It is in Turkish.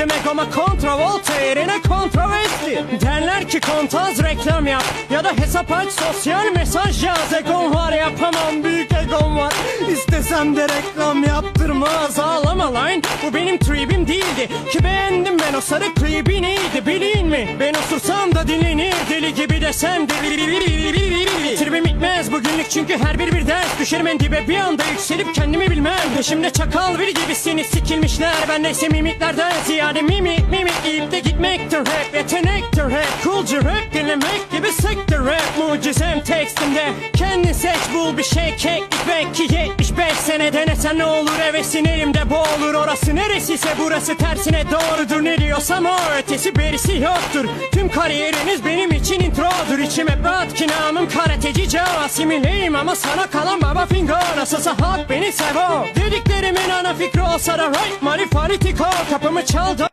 demek ama kontravolta yerine kontroversi Derler ki kontaz reklam yap Ya da hesap aç sosyal mesaj yaz. Egom var yapamam büyük egom var. İstesem de reklam yaptırmaz. Ağlama lan bu benim tribim değildi. Ki beğendim ben o sarı klibi neydi bilin mi? Ben osursam desem de Tribim bitmez. Bugünlük çünkü her bir bir ders. Düşerim en dibe bir anda yükselip kendimi bilmem. Peşimde çakal bir gibisiniz. Sikilmişler Ben neyse mimiklerden ziyade. Mimik mimik deyip de gitmektir hep. Yetenektir hep. Coolcu rap dinlemek gibi sektir rap. Mucizem tekstimde. Kendin seç bul bir şey. Keklik belki 75 sene denesen ne olur? Hevesin elimde boğulur Orası neresiyse burası tersine doğrudur. Ne diyorsam o ötesi berisi yoktur. Tüm kariyeriniz benim için introdur. İçim hep rahat ki namım karateci Joe Asimileyim ama sana kalan baba fingo Nasılsa halk beni sevo. Dediklerimin ana fikri olsa da right Marifalitiko kapımı çaldı